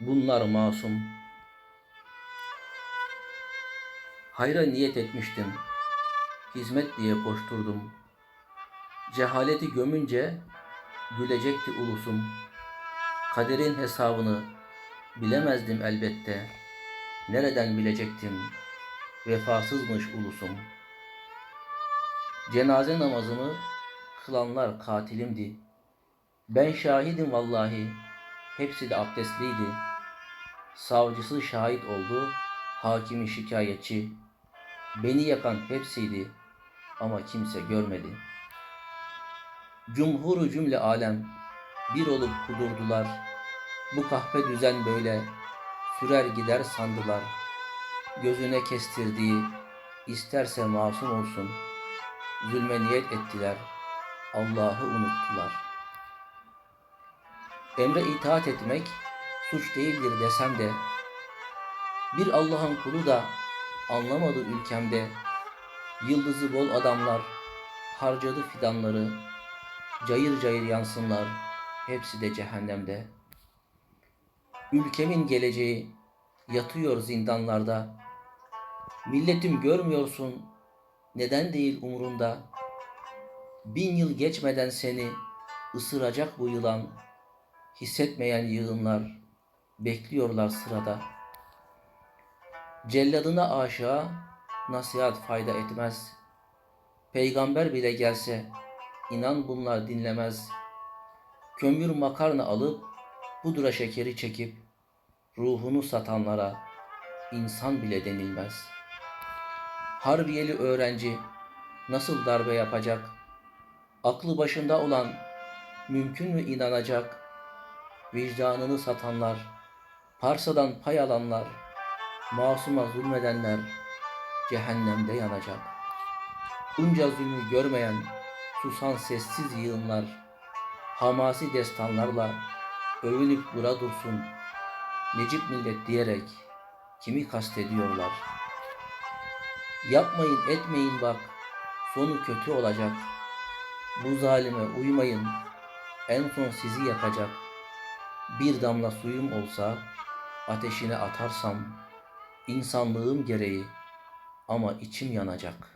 bunlar masum. Hayra niyet etmiştim, hizmet diye koşturdum. Cehaleti gömünce gülecekti ulusum. Kaderin hesabını bilemezdim elbette. Nereden bilecektim? Vefasızmış ulusum. Cenaze namazımı kılanlar katilimdi. Ben şahidim vallahi. Hepsi de abdestliydi. Savcısı şahit oldu, hakimi şikayetçi. Beni yakan hepsiydi ama kimse görmedi. Cumhuru cümle alem bir olup kudurdular. Bu kahpe düzen böyle sürer gider sandılar. Gözüne kestirdiği isterse masum olsun. Zulme niyet ettiler. Allah'ı unuttular. Emre itaat etmek suç değildir desem de bir Allah'ın kulu da anlamadı ülkemde. Yıldızı bol adamlar harcadı fidanları. Cayır cayır yansınlar hepsi de cehennemde. Ülkemin geleceği yatıyor zindanlarda. Milletim görmüyorsun neden değil umrunda. Bin yıl geçmeden seni ısıracak bu yılan. Hissetmeyen yığınlar bekliyorlar sırada. Celladına aşağı nasihat fayda etmez. Peygamber bile gelse inan bunlar dinlemez. Kömür makarna alıp pudra şekeri çekip ruhunu satanlara insan bile denilmez. Harbiyeli öğrenci nasıl darbe yapacak? Aklı başında olan mümkün mü inanacak? Vicdanını satanlar, parsadan pay alanlar, masuma zulmedenler cehennemde yanacak. Bunca zulmü görmeyen susan sessiz yığınlar, hamasi destanlarla övünüp dura dursun, Necip millet diyerek kimi kastediyorlar? Yapmayın etmeyin bak, sonu kötü olacak. Bu zalime uymayın, en son sizi yakacak. Bir damla suyum olsa, ateşine atarsam, insanlığım gereği ama içim yanacak.''